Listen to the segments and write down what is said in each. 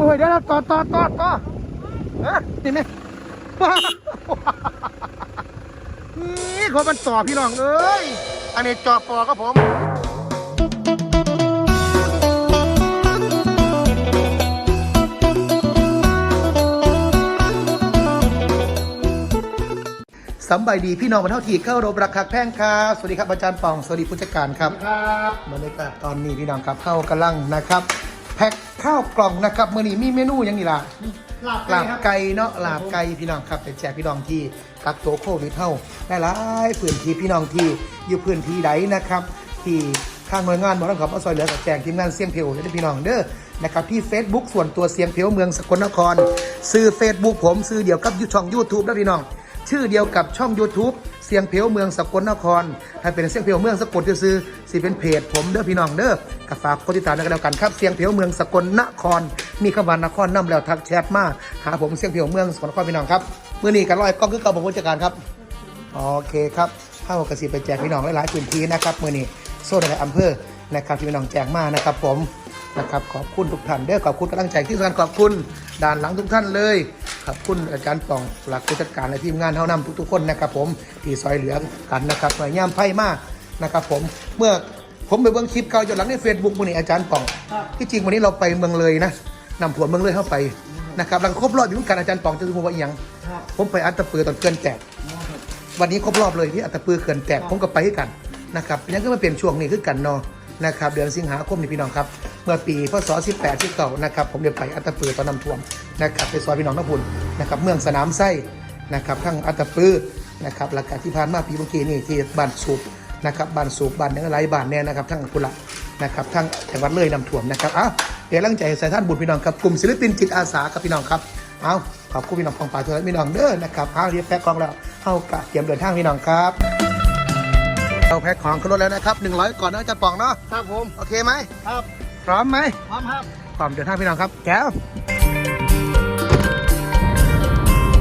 โอ้ยเดี๋ยวนะต่อต่อต่อต่อฮะนี่ไหมว้าวนี่เขามันต่อพี่น้องเอ้ย อันนี้จอปอครับผมสำบายดีพี่น้องบรรเทาทีเข้ารบรักคักแพ่งครับสวัสดีครับอาจารย์ปอง สวัสดีผู้จัดการครับ ครับบรรยากาศตอนนี้พี่น้องครับเข้ากำลังนะครับแพ็คข้าวกล่องนะครับมื่อนี้มีเมนูหยังนี่ล่ะลาบลาบครับไก่เนาะลาบไก่พี่น้องครับเป็นแจกพี่น้องที่กักตัวโควิดเท่าได้หลายๆพื้นที่พี่น้องที่อยู่พื้นที่ใดนะครับที่ทางหน่วยงานบอกต้องขอมาซอยเหลือกับแจงทีมงานเสียงเพลวได้พี่น้องเด้อนะครับที่ Facebook ส่วนตัวเสียงเพลวเมืองสกลนคร ซื้อ Facebook ผมซื้อเดียวกับยูช่อง YouTube นะพี่น้อง ชื่อเดียวกับช่อง YouTube เสียงเพลวเมืองสกลนครถ้าเป็นเสียงเพลวเมืองสกลจะซื้อสิเป็นเพจผมเด้อพี่น้องเด้อกับฝากกดติดตามกันแล้วกันครับเสียงเพลวเมืองสกลนคร มีคำว่านครนํแล้วทักแชทมาหาผมเสียงเพลวเมืองสกลนครพี่น้องครับเมื้อนี้กันร้อยกล้องคือเก่าผมผู้จัดการครับโอเคครับข้าวกระสีไปแจกพี่น้องหลายๆพื้นที่นะครับเมื่อนี้โซนในอำเภอนะครับที่พี่น้องแจกมานะครับ ผมนะครับขอบคุณทุกท่านเด้อขอบคุณกำลังใจที่สำคัญขอบคุณด่านหลังทุกท่านเลย ขอบคุณอาจารย์ป่องหลักผู้จัดการและทีมงานเท่านำทุกๆคนนะครับผมที่ซอยเหลือกันนะครับหน่วยย่ามไพ่มากนะครับผมเมื่อผมไปเบิ่งคลิปเก่าย้อนหลังในเฟซบุ๊กมื่อนี้อาจารย์ป่อง ที่จริงวันนี้เราไปเมืองเลยนะนำผลเมืองเลยเข้าไปนะครับหลังครบรอบอยู่เหมือนกันอาจารย์ป่องจะรู้ว่าอหยังผมไปอัตตะเปือตอนเกินแจกวันนี้ครบรอบเลยที่อัตตปือเขื่อนแตกผมก็ไปให้กันนะครับยังก็มาเปลี่ยนช่วงนี้คือกันเนาะ นะครับเดือนสิงหาคมนี่พี่น้องครับเมื่อปีพศ 18ที่เก่านะครับผมเดินไปอัตปือตอนน้ำท่วมนะครับไปซอยพี่น้องนพุนนะครับเมืองสนามไส้นะครับทั้งอัตปือนะครับหลักการที่ผ่านมาปีเมื่อกี้นี่ที่บ้านสูบนะครับบ้านสูบบ้านยังไรบ้านเนี่ยนะครับทั้งกุละนะครับทั้งจังหวัดเลยน้ำท่วมนะครับอ้าวเดี๋ยวตั้งใจใส่ท่านบุญพี่น้องครับกลุ่มศิลปินจิตอาสาครับพี่น้องครับเอาขอบคุณพี่น้องของป่าทุกท่านพี่น้องเด้อนะครับเอาเรียบแพ็คกองแล้วเอากะเตรียมเดินทางพี่น้องครับ เราแพ็คของขึ้นรถแล้วนะครับ 100 ก่อนนะอาจารย์ปองเนาะครับผม โอเคไหมครับ พร้อมไหมพร้อมครับพร้อมเดินทางพี่น้องครับแก้ว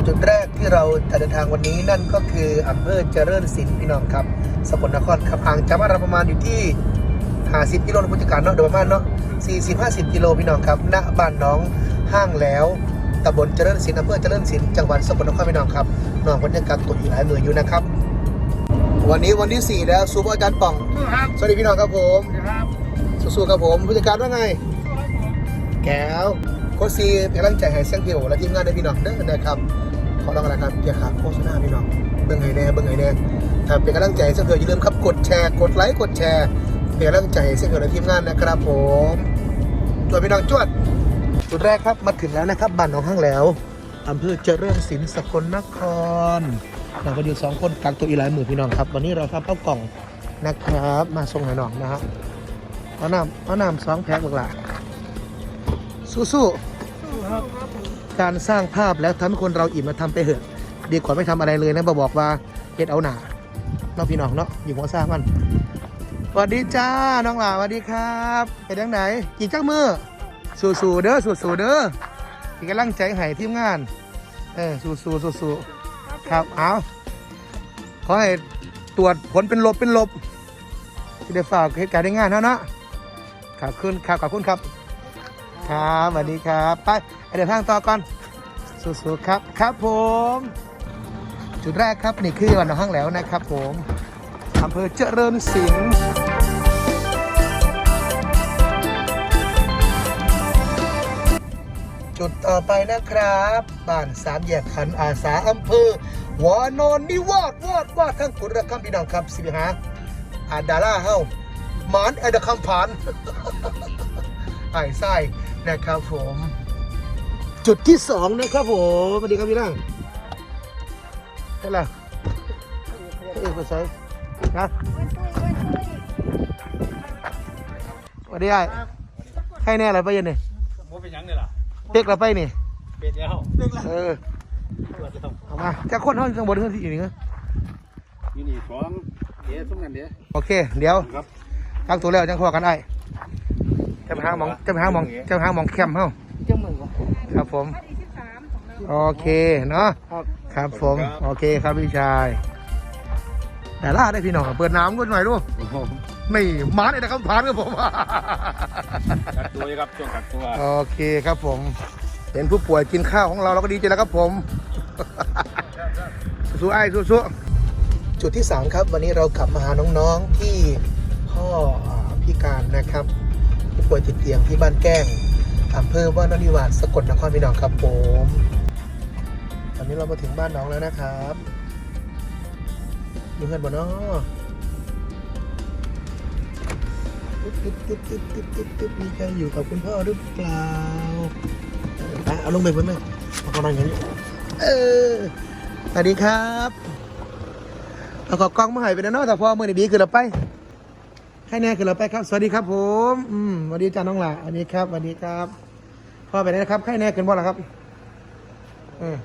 จุดแรกที่เราจะเดินทางวันนี้นั่นก็คืออำเภอเจริญศิลป์พี่น้องครับ สกลนครครับห่างจากบ้านเราประมาณอยู่ที่50กิโลนะผู้จัดการเนาะโดยประมาณเนาะ40 50กิโลพี่น้องครับณบ้านน้องห้างแล้วตำบลเจริญศิลป์อำเภอเจริญศิลป์จังหวัดสกลนครพี่น้องครับน้องคนยังกักตัวอยู่หลายมืออยู่นะครับ วันนี้วันที่ 4 แล้วซูเปอร์อาจารย์ป่อง ครับสวัสดีพี่น้องครับผม ครับสู้ๆครับผมผู้จัดการว่าไง แก้วโคชซีเป็นกำลังใจให้เสียงเพียวและทีมงานในพี่น้องเด้อนะครับ ขอร้องกันนะครับอย่าขาดโฆษณาพี่น้อง เบิ่งให้แน่เบิ่งให้แน่ถ้าเป็นกำลังใจให้เสียงเพียวอย่าลืมครับกดแชร์กดไลค์กดแชร์เป็นกำลังใจให้เสียงเพียวและทีมงานนะครับผมตัวพี่น้องจวดจุดแรกครับมาถึงแล้วนะครับบ้านหนองห้างแล้วอำเภอเจริญศิลป์สกลนคร เราก็อยู่สองคนกักตัวอีหลายหมื่นพี่น้องครับ วันนี้เราทำข้าวกล่องนะครับ มาส่งให้น้องนะฮะเอาน้ำเอาน้ำสองแพ็คบักหละสู้ๆการสร้างภาพแล้วทำให้คนเราอิ่มมาทำไปเหอะดีกว่าไม่ทำอะไรเลยนะบอบอกว่าเฮ็ดเอาหนาเนาะพี่น้องเนาะอยู่หัวสร้างมันสวัสดีจ้าน้องหลาสวัสดีครับไปทางไหนกี่จักมือสู้ๆเด้อสู้ๆเด้อเป็นกำลังใจให้ทีมงาน เออสู้ๆสู้ๆ ครับเอาขอให้ตรวจผลเป็นลบเป็นลบที่ได้ฝากเหตุการณ์ในงานเนาะเนาะขอบคุณครับขอบคุณครับ ครับสวัสดีครับ ไปไปเดินทางต่อก่อนสู้ๆครับ ครับผม จุดแรกครับนี่คือวันหนองห้างแล้วนะครับ ผมอำเภอเจริญศิลป์จุดต่อไปนะครับบ้านสามแยกขันอาสาอำเภอ วานอนนิวาดวาดวาดทั้งกุฎระคำพี่น้องครับสิบหาอาดาราเฮาหมานแอดคำผานไอ้ไส้นะครับผม จุดที่สองนะครับผมสวัสดีครับพี่ร่างเฮ้ยล่ะเอกไปใส่นะสวัสดีไอ้ใครแน่อะไรไปยันนี่โมเป็นยังเนี่ยล่ะเด็กเราไปนี่เบ็ดแล้วเบ็ดแล้วเออ เอามาจะคนเท่าจังบนเท่าที่อยู่นี่เหรออยู่นี่สองเดี๋ยวสุ่มกันเดี๋ยวโอเค เดี๋ยวครับตั้งตัวแล้วจังพอกันไอ้จะไปหาหมองจะไปหาหมองจะไปหาหมองแคมป์เฮาจังมึงวะครับผม โอเคเนาะครับครับผม โอเคครับพี่ชายแต่ล่าได้พี่น้องเปิดน้ำก็หน่อยดูนี่มาเนี่ยนะครับผ่านครับผมกักตัวอยู่ครับช่วงกักตัว โอเคครับผมเห็นผู้ป่วยกินข้าวของเราเราก็ดีใจแล้วครับผม สู้ไอ้สู้ๆจุดที่ 3 ครับ วันนี้เรากลับมาหาน้องๆที่พ่ออ่าพิการนะครับผู้ป่วยติดเตียงที่บ้านแก้งอำเภอว่านนิวาสสกลนครพี่น้องครับผมตอนนี้เรามาถึงบ้านน้องแล้วนะครับอยู่กันบ่นาะตึ๊บตึ๊บตึ๊บตึ๊บตึ๊บตึ๊บตึ๊บมีใครอยู่กับคุณพ่อหรือเปล่าเอาลงไปบนไหมเอาเขานั่งอย่างนี้ เออสวัสดีครับเอาขอกล้องมาให้ไปนะเนาะแต่พอมือดีๆคือเราไปให้แน่คือเราไปครับ สวัสดีครับ ผมอืมสวัสดีจ้าน้องหล่ะสวัสดีครับสวัสดีครับพ่อไปไหนนะครับให้แน่ขึ้นบ่ล่ะครับเออ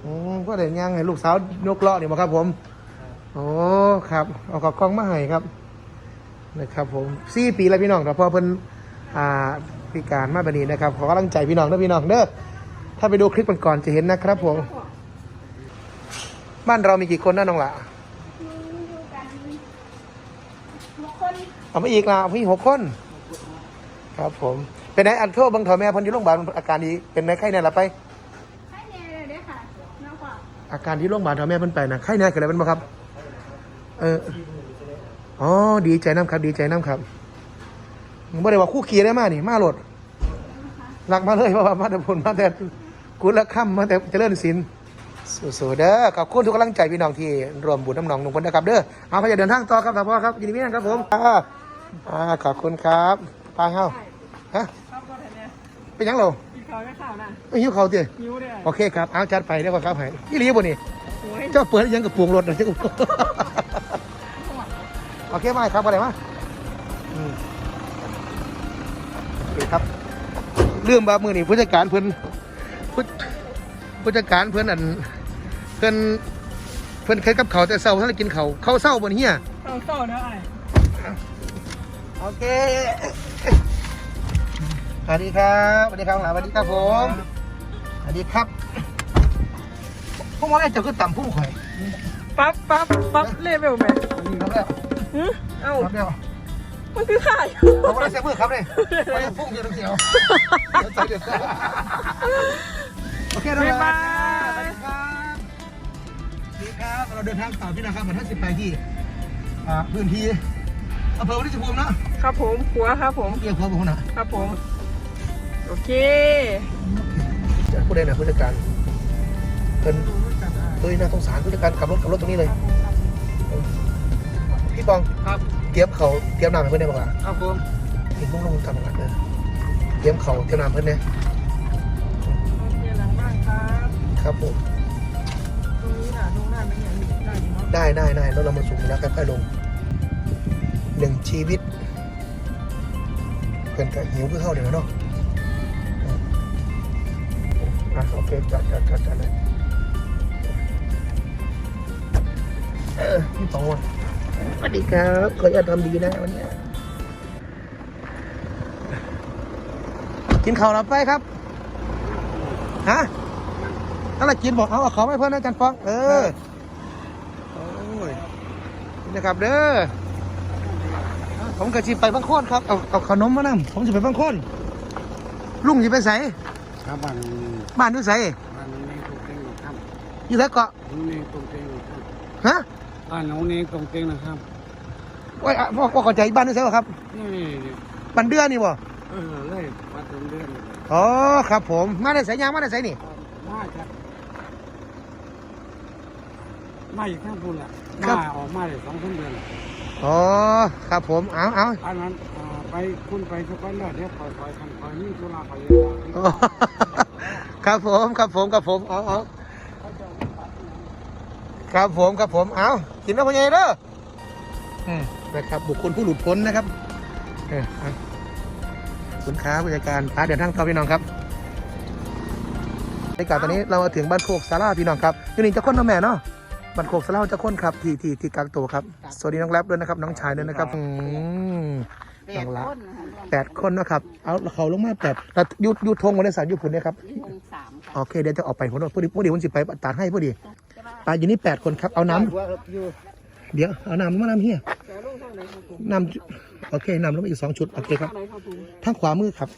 โอ้ก็เด่นยังไงลูกสาวนกเลาะนี่บ่ครับ ผมโอ้ครับ เอาขอกล้องมาให้ครับนะครับผมสี่ปีแล้วพี่น้องแต่พอเพิ่นอ่าพิการมาแบบนี้นะครับ ขอกำลังใจพี่น้องเด้อพี่น้องเด้อ ถ้าไปดูคลิปก่อนๆจะเห็นนะครับผม บ้านเรามีกี่คนนะน้องหล่ะอยู่กันทุกคนเอามาอีกละพี่หกคน ครับผม เป็นไงอันโทษบางเถอแม่เพันอยู่โรงพยาบาลอาการดีเป็นไงไข้แน่ละไปให้แน่เลยเด้อค่ะน้องขออาการที่โรงพยาบาลเถอแม่เพิ่นไปนะไข้แน่เกิดอะไรเป็นบ้างครับ เอออ๋อดีใจน้ำครับ ดีใจน้ำครับไม่ได้ว่าคู่ขี่ได้มานี่ มาโหลดหลักมาเลยเพราะว่ามาแต่ผลมาแต่ กุละค่ำมาแต่เจริญศิลป์สู้ๆเด้อขอบคุณทุกกำลังใจพี่น้องที่รวมบุญน้ำหนองหนุ่มคนนะครับเด้อเอาพยาเดินทางต่อครับท่านพ่อครับยินดีมากครับผมอ่าอ่าขอบคุณครับไปเฮาฮะครับก็แต่เนี่ยเป็นหยังเรากินข้าวไม่ข้าวนะไม่หิวเขาวเจ้หิวได้โอเคครับเอาจัดไปได้ก่อนครับให้ยี่ลีบ่นี่โอ้ยเจ้าเปิดยังกับปวงรถนะเจ้าโอเคมาครับอะไรมาอืมโอเคครับเรื่องบามือนี่ผู้จัดการเพิ่น ผู้ผู้จัดการเพิ่นอันเพิ่นเพิ่นเคยกับเขาวแต่เศร้าท่านได้กินเขาวเขาวเศร้าบนเฮียเอาเศร้าเด้อไอ้โอเคสวัสดีครับสวัสดีครับหลานสวัสดีครับผมสวัสดีครับพวกมันได้เจ้าคือต่ำพุ่งข่อยปั๊บปั๊บปั๊บเลเวลไหมครับแล้วหึเอ้าครับแล้วมันคือข่ายเขาไม่ได้เสียมือครับเลยไม่ได้พุ่งเดียวเดียวเดี๋ยวใจเดือด โอเคนะบ๊ายบาย สวัสดีครับสวัสดีครับ เราเดินทางต่อพี่นะครับเหมือนท่านสิบไปที่อ่าพื้นที่อำเภอวันที่สิบภูมินะครับผมหัวครับผมเรียกพอผมนะครับผม โอเค จะพูดได้นะผู้จัดการเป็นเฮ้ยน่าสงสารผู้จัดการขับรถขับรถตรงนี้เลย พี่ปองครับเตรียมเขาเตรียมน้ำให้เพื่อนได้บ้างล่ะครับผมเห็นพวกลงทำงานเลยเตรียมเขาเตรียมน้ำเพื่อนเนี่ย ครับผมตรงนี้น่ะลงได้ไหมเนี่ยได้อยู่เนาะได้ได้ได้แล้วเรามาสูงแล้วค่อยๆลงหนึ่งชีวิตเป็นกับหิวเพื่อเข้าเดี๋ยวเนาะอะโอเคจัดจัดจัดจัดเลยเออพี่ปองว่ะสวัสดีครับขออย่าตทำดีนะวันเนี้ยกินข้าวแล้วไปครับ ฮะ ถ้าเรากินบอกเอาเอาเขาไม่เพิ่มนะอาจันฟองเออโอ้ยนี่นะครับเด้อผมก็สิไปบางโคนครับเอาเอาขนมมานำผมสิไปบางโคนลุงสิไปใส่ครับบ้านบ้านอยู่ใส่บ้านนี้ตรงเต็งนะครับอยู่แล้วเกาะน้องนี้ตรงเต็งนะครับฮะบ้านน้องนี้ตรงเต็งนะครับว่าอะพ่อพ่อเข้าใจบ้านอยู่ใส่บ่ครับนี่นี่บ้านเดือนนี่บ่เออเลยวัดตรงเดือนอ๋อครับผมมาได้ใส่ยางมาได้ใส่นี่มาครั บมาอีกข้างพุ่นละครัมาบ ออกมาได้สองสามเดือนอ๋อครับผมเอาเอาอันนั้นอ่าไปคุณไปสักวันเดียวเดี๋ยวคอยคอยคันคอยนี่ธุระคอยอ๋อครับผมครับผมครับผมเอาเอาครับผมครับผมเอากินแล้วพ่อใหญ่เด้ออืมนะครับ บุคคลผู้หลุดพ้นนะครับเออเอาขอบคุณค้าผู้จัดการพาเดินทางต่อพี่น้องครับในการตอนนี้เรามาถึงบ้านโคกสาราพี่น้องครับอยู่นี่เจะค้นน้องแม่เนาะ บ้านโคกสาราเจะค้นครับที่ที่ที่กักตัวครับ สวัสดีน้องแรปด้วยนะครับ น้องชายด้วยนะครับอืมน้องละแปดคนนะครับ เอาเขาลงมาแปดแล้วอยูอยูทงมาในสารอยูผุนเนี่ยครับวงสามค่ะโอเคเดี๋ยวจะออกไปผมพอดีพอดีวันสิไปตัดให้พอดีไปอยู่นี่แปดคนครับ เอาน้ำเดี๋ยวเอาน้ำมานำเฮียเดี๋ยวลุงทางนำโอเคนำแล้วมาอีกสองชุดโอเคครับอะไรครับผมทางขวามือครับ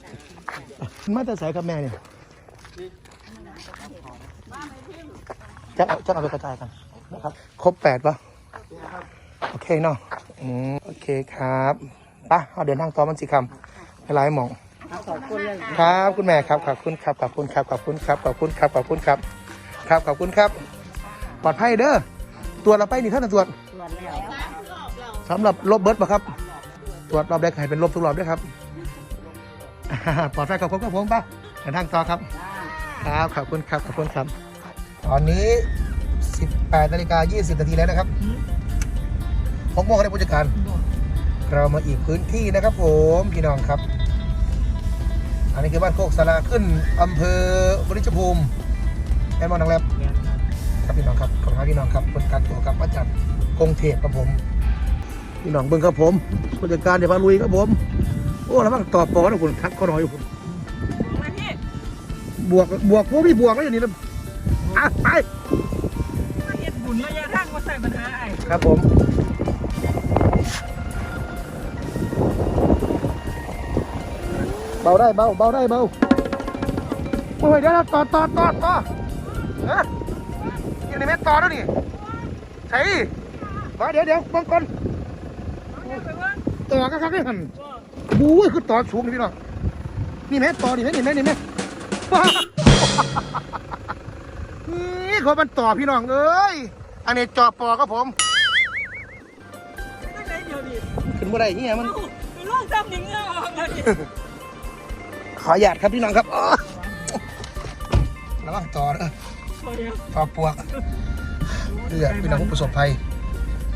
อะมันมาแต่ใส่ครับแม่เนี่ยจะเอาจะเอาไปกระจายกัน นะครับ ครบแปดป่ะโอเคเนาะอืมโอเคครับปะเอาเดินทางต่อมันสิคำไปไล่หมองครับคุณแม่ครับขอบคุณครับขอบคุณครับขอบคุณครับขอบคุณครับขอบคุณครับครับขอบคุณครับ ปลอดภัยเด้อตรวจเราไปนี่ท่านตรวจสำหรับลบเบิร์ดป่ะครับ ตรวจรอบแรกให้เป็นลบทุกรอบด้วยครับปลอดภัยกับผมกับผมปะเดินทางต่อครับ ครับขอบคุณครับขอบคุณครับ ตอนนี้ 18นาฬิกา20นาทีแล้วนะครับผมบอกให้ผู้จัดการ เรามาอีกพื้นที่นะครับ ผมพี่น้องครับ อันนี้คือบ้านโคกสาราขึ้นอำเภอบริจภูมิแอนมอนนังแลบครับพี่น้องครับขอบคุณครับพี่น้องครับคนกักตัวครับมาจากกรุงเทพครับผมพี่น้องเบิ้งครับผมผู้จัดการเดี๋ยวมาลุยครับผม โอ้แล้วบ้างต่อปอนะคุณทักข้อน้อยอยู่คุณมาพี่บวกบวกพวกพี่บวกแล้วอย่างนี้แล้วอะไป มาเฮ็ดบุญระยะทางมาใส่ปัญหาไอ้ครับผมเบาได้เบาเบาได้เบาโอ้ยเดี๋ยวนะต่อต่อต่อต่อเอ๊ะยังในเม็ดต่อแล้วนี่ใช่มาเดี๋ยวเดี๋ยวบังก่อนต่อกันครับนี่หันบู๊ยคือต่อสูงนี่พี่น้องนี่แม่ต่อนี่แม่นี่แม่นี่แม่นี่เขามันต่อพี่น้องเอ้ย อันนี้จอปอครับผมไม่ได้เดียวดิขึ้นบ่ได้เงี้ยมันไปลองจำอย่างเงี้ยออกเลยดิขอหยาดครับพี่น้องครับอ้อระวังต่อนะต่อปวกเพื่อพี่น้องผู้ประสบภัย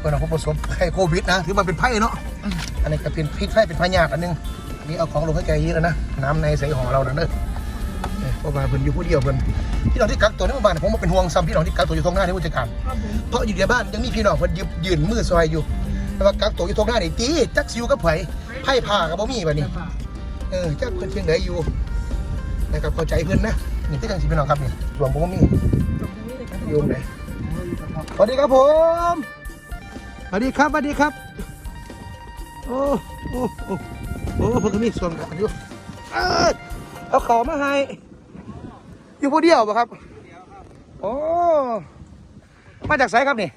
พี่น้องผู้ประสบภัยโควิดนะถือว่าเป็นไพ่เนาะอันนี้ก็เป็นพิษไพ่เป็นพยาธิอันหนึงอันนี้เอาของลงให้แกเยอะแล้วนะน้ำในใส่ห่อเรานั่นเด้อเนี่ย เพราะว่าเพิ่นอยู่ผู้เดียวเพิ่นพี่น้องที่กักตัวในหมู่บ้านผมมาเป็นห่วงซ้ำพี่น้องที่กักตัวอยู่ตรงหน้าที่ผู้จัดการครับผมเพราะอยู่ในบ้านยังมีพี่น้องเพิ่นยืนยืนมือซอยอยู่แต่ว่ากักตัวอยู่ตรงหน้านี่ตีจักซิวกับไผไพ่ผ่ากับบ่มีบัดนี้เออจักเพิ่นเชียงไหนอยู่นะครับเข้าใจเพิ่นนะนี่ที่จังสิพี่น้องครับนี่ส่วนผมก็มีอยู่ไหนสวัสดีครับผมสวัสดีครับสวัสดีครับ โอ้โอ้โอ้โอ้เพิ่นก็มีส่วนกันอยู่เอ้ยเอาเขามาให้ อยู่ผู้เดียวป่ะครับโอ้มาจากไสครับนี่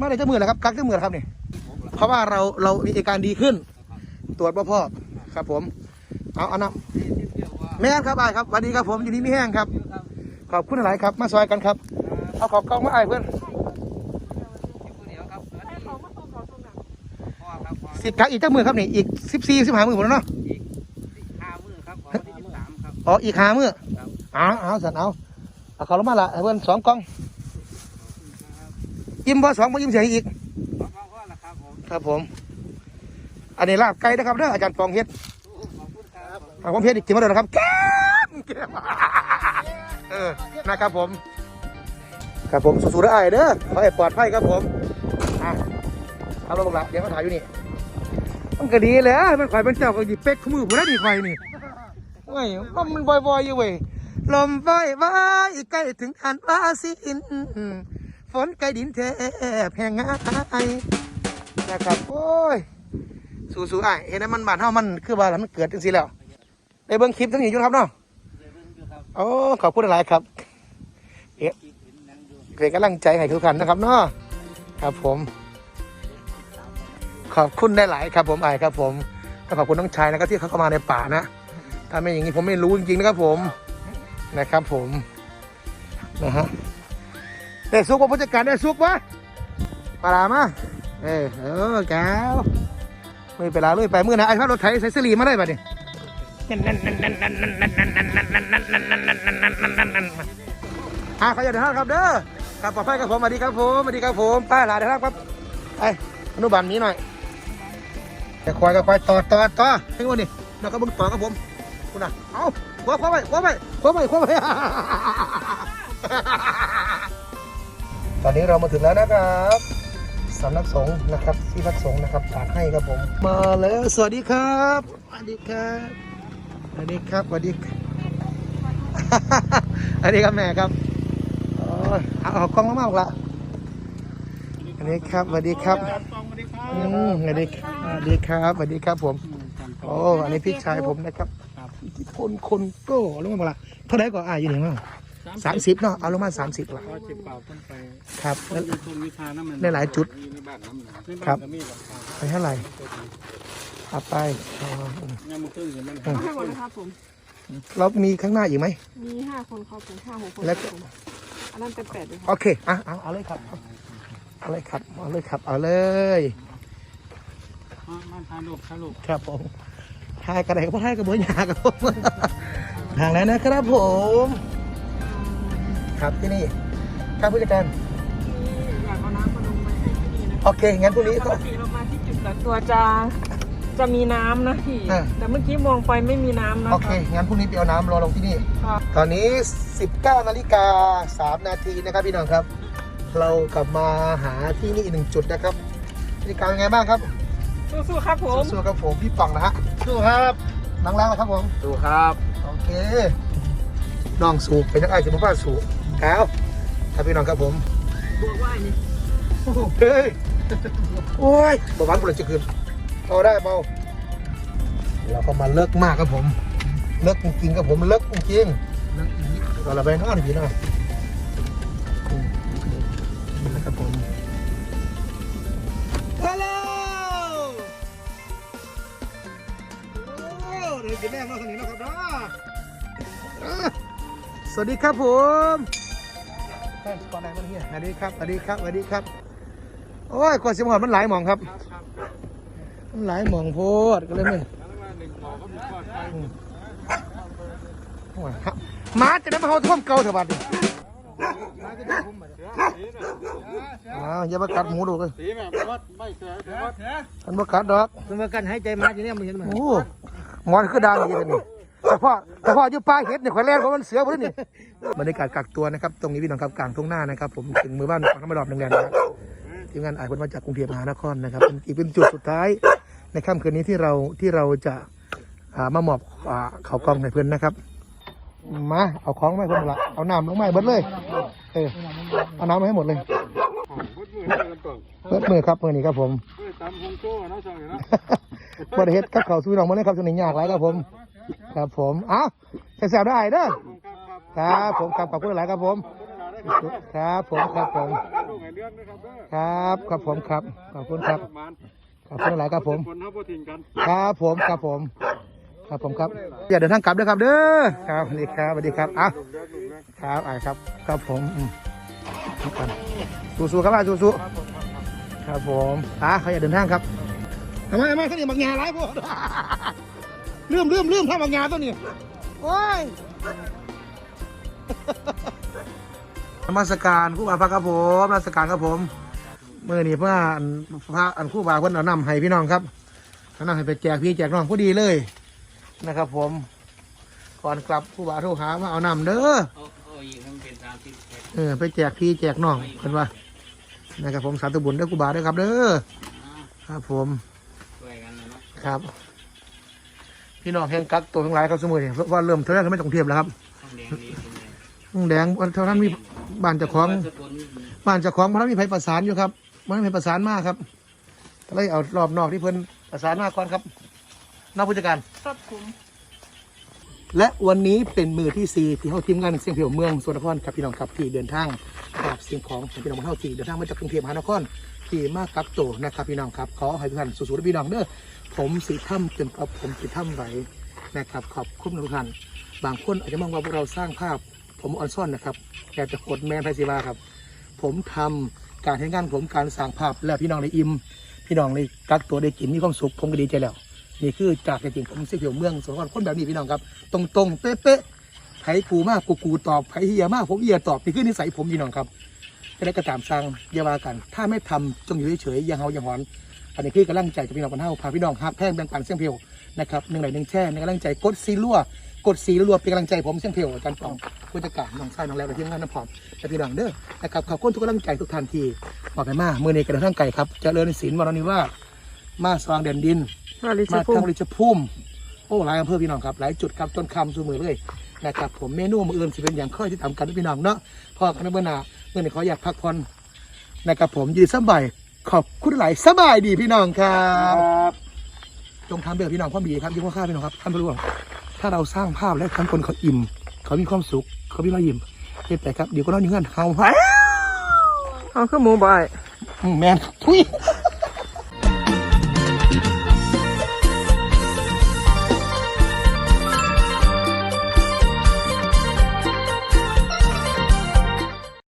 มาได้เจ้ามือแล้วครับกักเจ้ามือแล้วครับนี่เพราะว่าเราเรามีอาการดีขึ้น ตรวจบ่พ่อครับ ผม เอาเอาน้ำแม่นครับอายครับสวัสดีครับผมอยู่นี่ไม่แห้งครับ ขอบคุณหลายครับ มาซอยกันครับ เอาขอบกล้องมาอายเพื่อนสิบครั้งอีกจักมือครับนี่อีกสิบสี่สิบห้ามือหมดแล้วเนาะห้ามือครับของวันที่สิบสามครับอ๋ออีกห้ามือ เอาเอาสันเอาเอาเขาลงมาละให้เพื่อนสองกล้องอิ่มบ่สองบ่อิ่มเสียอีก ขอบคุณละครับผมครับผม อันนี้ลาบไก่นะครับเด้ออาจารย์ปองเฮ็ดขอบคุณครับเอาผมเฮ็ดอีกกินมาเลยนะครับแก้มแก้มเออนะครับผม ครับผมสู้ๆได้เด้อขอให้ปลอดภัยครับผมอะเอาลงละเดี๋ยวเขาถ่ายอยู่นี่มันก็ดีแหล้วมันข่อยเป็นเจ้าก็หยิบเป๊กขมือผมได้ดีข่อยนี่เว้ยมันมันวอยๆอยู่เว้ย ลมวอยว้ายใกล้ถึงอันว่าสินฝนใกล้ดินแทบแห้งง่ายนะครับโอ้ยสู้ๆอ้ายเห็นไหมมันบาดเฮามันคือว่าแล้วมันเกิดจังซี่แล้วได้เบิ่งคลิปทั้งนี้อยู่ครับเนาะโอ้ขอบคุณหลายครับเอ๊ะเป็นกำลังใจให้ทุกท่านนะครับเนาะครับผม ขอบคุณได้หลายครับ ผมไอครับผมขอบคุณน้องชายนะครับที่เขาเข้ามาในป่านะถ้าไม่อย่างนี้ผมไม่รู้จริงๆนะครับผม นะครับผมนะฮะได้ซุกว่าผู้จัดการได้ซุกวะปลามาเออเออแก้วไม่เป็นไรเลยไปมือนะไอ้พระรถไถใส่สลีมาได้ป่ะเนี่ยอะขออย่าเดินทางครับเด้อครับปลอดภัยครับผมสวัสดีครับผมสวัสดีครับผมป้าลาเดินทางครับไปอนุบาลนี้หน่อยแต่ควายก็ควายต่อต่อต่อให้วันนี้เราก็บิ่งต่อครับผมคุณน่ะเอา คว้าคว้าไปคว้าไปคว้าไปคว้าไปตอนนี้เรามาถึงแล้วนะครับสำนักสงฆ์นะครับที่พักสงฆ์นะครับตากให้ครับผม มาแล้วสวัสดีครับสวัสดีครับสวัสดีครับสวัสดีสวัสดีครับแม่ครับเอาเอากล้องมากๆละอันนี้ครับสวัสดีครับอืมสวัสดีครับสวัสดีครับสวัสดีครับผมโอ้อันนี้พี่ชายผมนะครับ อิทธิพลคนโก้ลงมาเมื่อไหร่เท่าไหร่ก็อ่าอยู่หนึ่งมั้งสามสิบเนาะเอาลงมาสามสิบละก็จิบเป่าต้นไปครับต้นมีต้นวิชาน้ำมันได้หลายจุดมีในบ้านน้ำหนักในครับ้าบนก็มีแบบอ่าไปเท่าไหร่เอาไปเอาอืมยามมือขึ้นเห็นมันให้หมดเลยครับผม เรามีข้างหน้าอีกไหม มีห้าคนครับผมห้าหกคนแล้วครับผมอันนั้นเป็นแปดเลยครับโอเคอะเอาเอาเลยครับเอาเลยครับเอาเลยครับเอาเลย มามาทานลูกทานลูกครับผม ทายกระไดก็พอทายกระเบื้องยาครับผมทางแล้วนะครับผม ครับที่นี่ครับผู้จัดการอยากเอาน้ำมาลงไว้ให้ที่นี่นะโอเคงั้นพรุ่งนี้ปก็ กติเรามาที่จุดกักตัวจะจะมีน้ำนะพี่อ่าแต่เมื่อกี้มองไปไม่มีน้ำนะโอคเครับงั้นพรุ่งนี้ไปเอาน้ำรอลงที่นี่ครับตอนนี้ 19นาฬิกา3นาทีนะครับพี่น้องครับ เรากลับมาหาที่นี่อีกหนึ่งจุดนะครับบรรยากาศเป็นไงบ้างครับ สู้ๆครับผม สู้ๆครับผมพี่ป่องนะฮะสู้ครับน้องล้างนะครับผมดูครับโอเคน้องสูบเป็นนักไอ้สิบบ้าสูบครับครับพี่น้องครับผมบวกว่านี่เฮ้ยโอ้ยบหวานบุหรี่จะคืนเอาได้เบาเราก็มาเลิกมากครับผม เลิกจริงๆครับผมเลิกจริงๆเลิกจริงๆเราละไปนอนพี่น้องอืมนี่แหละครับผม อ้เดี๋ยวกินแม่มาทางนี้นะครับเนาะอะสวัสดีครับผมเฮ้ยก่อนไหนมาเนี่ยสวัสดีครับสวัสดีครับสวัสดีครับ โอ้ยกว่าสิบหอดมันหลายหมองครับ มันหลายหมองโพดก็เลยไม่แล้วมาหนึ่งหมอก็มีทอดไปโอ้ยครับมาจะได้มาเขาท่วมเก่าเถอะบัดนี้อ้าวอย่ามากัดหมูดูเลยสีแบบวัดไม่เสือเสือวัดมันมากัดดอกมันมากันให้ใจมาอย่างนี้มันเห็นไหมโอ้ หมอนคือดังอย่างนี้แต่พ่อแต่พ่ออยู่ป้าเห็ดเนี่ยข่อยแล่นเพราะมันเสือพวกนี้บรรยากาศกักตัวนะครับ ตรงนี้พี่น้องครับกลางทุ่งนานะครับ ผมถึงมือบ้านฝั่งน้ำมันรอบหนึ่งแล้วนะครับทีมงานอายคนมาจากกรุงเทพมหานครนะครับเป็นอีกเป็นจุดสุดท้ายในค่ำคืนนี้ที่เราที่เราจะอ่ามามอบอ่าเขาวกล้องให้เพื่อนนะครับ มาเอาของมาให้เพื่อนละเอาน้ำลงมาให้เบิดเลยเออเอาน้ำมาให้หมดเลยพุทธมือให้กันก่อนเบิดมือครับมือนี้ครับผมเฮ้ยตำฮงโจ้เนาะช่างเนาะ บริเฮ็ดกับเขาสู้น้องมาเลยครับสนิทยากหลายครับผม ครับผมเอ้าแซ่บๆได้เด้อครับผมครับขอบคุณหลายครับผม ครับผมครับผม ครับครับผมครับขอบคุณครับขอบคุณหลายครับผมครับผมครับผม ครับผมครับอย่าเดินทางกลับด้วยครับเด้อครับสวัสดีครับสวัสดีครับอะครับอ่าครับครับผมสู้ๆครับอะสู้ๆครับผมอะเขาอย่าเดินทางครับ ทำไมทำไมเขาเนี่ยบักงาหลายพวกลืมลืมลืมทำบักงาตัวนี้โอ้ยนมัสการครู่บาพระครับผมนมัสการครับผมเมื่อนี้เพื่ออันพระอันครู่บาเพิ่นเอานำให้พี่น้องครับเอานำให้ไปแจกพี่แจกน้องพอดีเลยนะครับ ผม ก่อนกลับครู่บาโทรหาว่าเอานำเด้อเออไปแจกพี่แจกน้องเพิ่นว่านะครับผมสาธุบุญเด้อครู่บาเด้อครับ เด้อครับผม ครับ พี่น้องแห่งกักตัวทั้งหลายครับสมุยเพราะว่าเริ่มเท่านั้นก็ไม่ต้องเทียบแล้วครับห้องแดงเท่านั้นมีบ้านเจ้าของบ้านเจ้าของมันมีไผประสานอยู่ครับมันมีไผประสานมากครับก็เลยเอารอบนอกที่เพิ่นประสานมาก่อนครับนอกผู้จัดการครับผมและวันนี้เป็นมือที่สี่ที่เขาทีมงานเสียงเพียวเมืองสวนนครครับพี่น้องครับที่เดินทางกับสิ่งของของพี่น้องเท่าที่เดินทางมาจากกรุงเทพมหานคร ที่มากับตัวนะครับพี่น้องครับขอให้ทุกท่านสู้ๆพี่น้องเด้อผมสีถ้ำจนกับผมสีถ้ำไหวนะครับขอบคุณทุกท่านบางคนอาจจะมองว่าพวกเราสร้างภาพ ผมออนซ่อนนะครับแต่จะกดแมนไพศิวาครับ ผมทำการให้งานผมการสั่งภาพแล้วพี่น้องได้อิ่มพี่น้องได้กักตัวได้กินมีความสุขผมก็ดีใจแล้วนี่คือจากจริงผมเสียเขียวเมืองสวนนครคนแบบนี้พี่น้องครับ ตรงๆเป๊ะๆไผกูมากกูกูตอบไผเฮียมากผมเฮียตอบนี่คือนิสัยผมพี่น้องครับ จะได้กระตามสั่งอย่าว่ากัน ถ้าไม่ทำจงอยู่เฉยๆอย่าเฮาอย่าหอนอันนี้คือกำลังใจจากพี่น้องคนเฮาพาพี่น้องฮักแท่งแบ่งปันเสียงเพียวนะครับหนึ่งไหลหนึ่งแช่ในกำลังใจกดซีรั่วกดสีรัวเป็นกำลังใจผมเสียงเพียวอาจารย์ปองผู้จัดการน้องชายน้องแล้วและทีมงานน้ำพร้อมและพี่น้องเด้อนะครับขอบคุณทุกกำลังใจทุกท่านที่บอกไปมาเมื่อนี้กระทั่งไก่ครับเจริญศิลป์วันนี้ว่ามาสว่างเด่นดินมาลิมาชภูทางมิริชพุ่ม โอ้หลายอำเภอพี่น้องครับหลายจุดครับจนคำสู่มือเลยนะครับผมเมนูมืออื่นสิเป็นอย่างค่อยที่ทำกันด้วยพี่น้องเนาะพ่อกันเมื่อหนาเมื่อนี้ขออยากพักผ่อนนะครับผมยืนสบายขอบคุณหลายสบายดีพี่น้องครัครับบจงทำเดือพี่น้องความดีครับยิ่งกว่าข้าพี่น้องครับท่านผู้รู้ถ้าเราสร้างภาพและทำคนเขาอิ่ม เขามีความสุข เขามีรอยยิ้มเฮ็ดไปครับเดี๋ยวก็นอนอยู่เงื่อนเฮาเอาขึ้นหมูบ่อยอืมแมนทุย